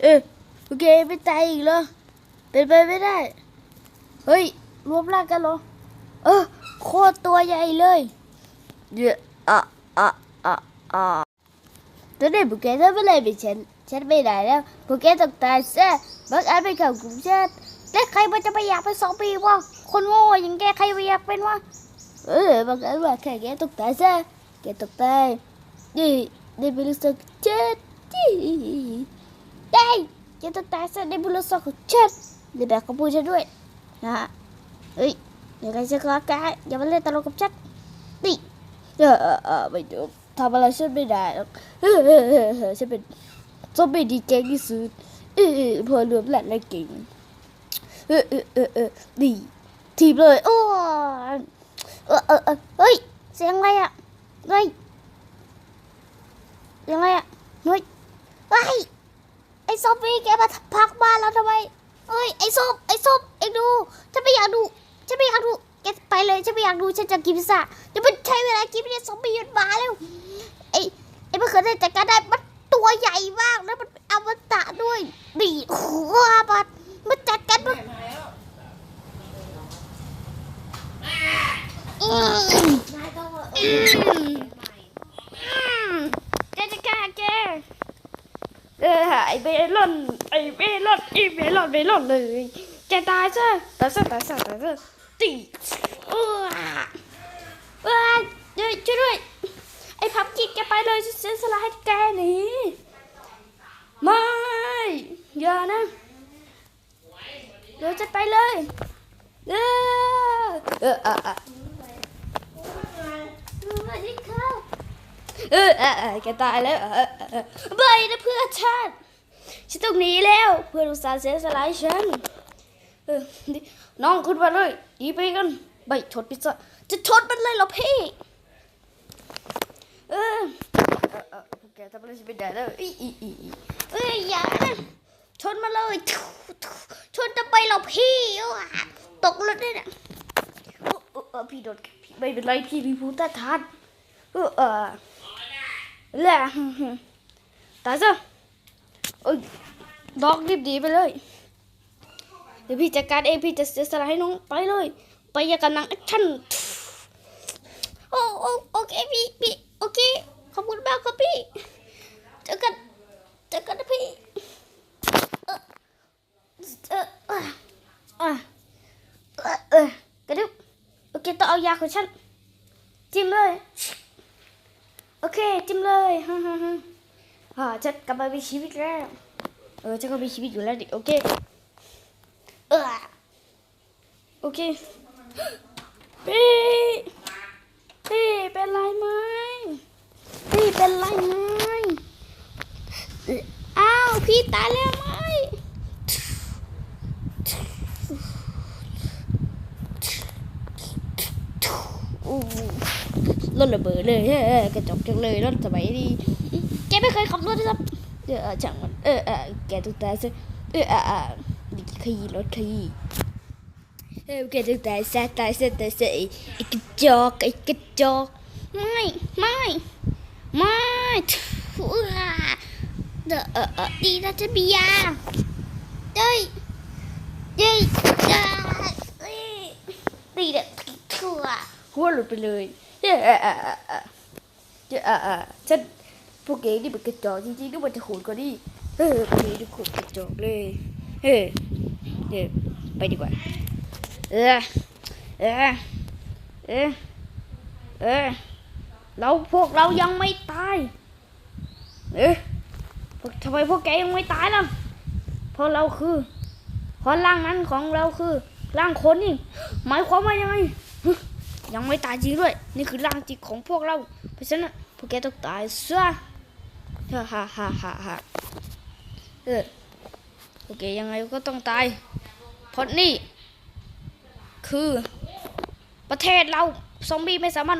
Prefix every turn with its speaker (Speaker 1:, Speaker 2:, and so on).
Speaker 1: เออโอเคไม่ตายอีกเหรอเป็นไปไม่ได้ เฮ้ย รวมร่างกันเหรอ เออ โคตรตัวใหญ่เลยเยอะอะอะอะอะตอนนี้พวกแกทำอะไรไปฉัน ฉันไม่ได้แล้วพวกแกต้องตายซะบางอันไม่เข้ากลุ่มฉันแต่ใครมันจะไปอยากเป็นซอมบี้วะ คนโง่อย่างแกใครไปอยากเป็นวะ เออบางอันว่าแค่แกต้องตายซะแกต้องตายนี่ได้บริสุทธิ์เจ็ดที่ ได้แกต้องตายซะได้บริสุทธิ์ของฉันเดี๋ยวแบกกระปูฉันด้วยนะฮะเฮ้ยเดี๋ยวใครจะกล้าแกอย่ามาเล่นตลกกับฉันนี่เออเออออไม่ดี๋ยวทำอะไรฉันไม่ได้หรอกเออเออเออฉันเป็นซอมบี้ดีเก่งที่สุดเออเพอรวมแหละและเก่งเออเออเออเออดีทีบเลยโอ้ยเออเออเออเฮ้ยเสียงอะไรอะเฮ้ยเสียงอะไรอะเฮ้ยเฮ้ย ไอ้ซอมบี้แกมาพักบ้านเราทำไมเอ้ยไอ้ส้มไอ้ส้มเอ็งดูฉันไม่อยากดูฉันไม่อยากดูแกไปเลยฉันไม่อยากดูฉันจะกินพิซซ่าเดี๋ยวมันใช้เวลากินไม่ได้สองปีมันมาแล้วไอ้ไอ้มะเขือเทศจัดการได้มันตัวใหญ่มากแล้วมันเป็นอมตะด้วยบีหัวมันมันจัดการมันอืมอืมอืมแกจะกล้าแก เออไอเบลอนไอเบลอนไอเบลอนเบลอนเลยแกตายซะตายซะตายซะตายซะตีเออเออเดี๋ยวช่วยด้วยไอพับกินแกไปเลยฉันเสียสละให้แกหนีไม่อย่านะเดี๋ยวจะไปเลยเออเออเออเออสวัสดีครับ เออเออเออแกตายแล้วเออเออไปนะเพื่อนชาติฉันต้องหนีแล้วเพื่อนอุตส่าห์เสียสละฉันเออนี่น้องขึ้นมาเลยหนีไปกันไปชดพิซซ่าจะชดมันเลยเหรอพี่เออแกทำอะไรฉันไม่ได้แล้วอีอีอีอีเอ้ยอย่านะชนมาเลยชนจะไปเหรอพี่ตกรถได้น่ะเออเออเออพี่โดนพี่ไม่เป็นไรพี่มีภูมิต้านทานเออ และตายซะโอ้ยดอกรีบดีไปเลย เดี๋ยวพี่จัดการเองพี่จะเสียสละให้น้องไปเลย ไปอยากันนังแอคชั่นโอ้โอ้โอเคพี่พี่โอเคขอบคุณมากครับพี่เจอกันเจอกันนะพี่เออเออเออเออกระดึบโอเคต้องเอายาของฉันจิ้มเลย เคจิ้มเลยฮ่าฮ่าฮ่าอ่าฉันกลับมามีชีวิตแล้ว เออฉันก็มีชีวิตอยู่แล้วดิโอเคเออโอเคพี่พี่เป็นไรไหมพี่เป็นไรไหมอ้าวพี่ตายแล้วไหมอู้ รถระเบิดเลยเออกระจกจังเลยรถสมัยดีแกไม่เคยขับรถเลยครับ เออช่างมันเออเออแกต้องตายซะเอออ่าอ่าดิขี่รถขี่เออแกต้องตายซะตายซะตายซะไอ้ไอ้กระจอกไอ้กระจอกไม่ไม่ไม่ถูอะเดอเออเออดีนะจะมียาเฮ้ยเฮ้ยเฮ้ยดีเด็ดทั่วหัวหลุดไปเลย เย้อะอะอะอะเย้อะอะฉันพวกเก๋นี่เป็นกระจอกจริงๆนึกว่าจะโหดกว่านี้เออพวกเก๋นี่โคตรกระจอกเลยเฮ้ยเดี๋ยวไปดีกว่า เออ เออ เออ เออ เราพวกเรายังไม่ตาย เอ๊ะพวกทำไมพวกแกยังไม่ตายล่ะ เพราะเราคือเพราะร่างนั้นของเราคือร่างคนนี่ หมายความว่ายังไง ยังไม่ตายจริงด้วย นี่คือร่างจริงของพวกเรา เพราะฉะนั้นพวกแกต้องตายซะฮ่าฮ่าฮ่าฮ่าฮ่าเออโอเคยังไงก็ต้องตาย เพราะนี่ คือ ประเทศเรา ซอมบี้ไม่สามารถ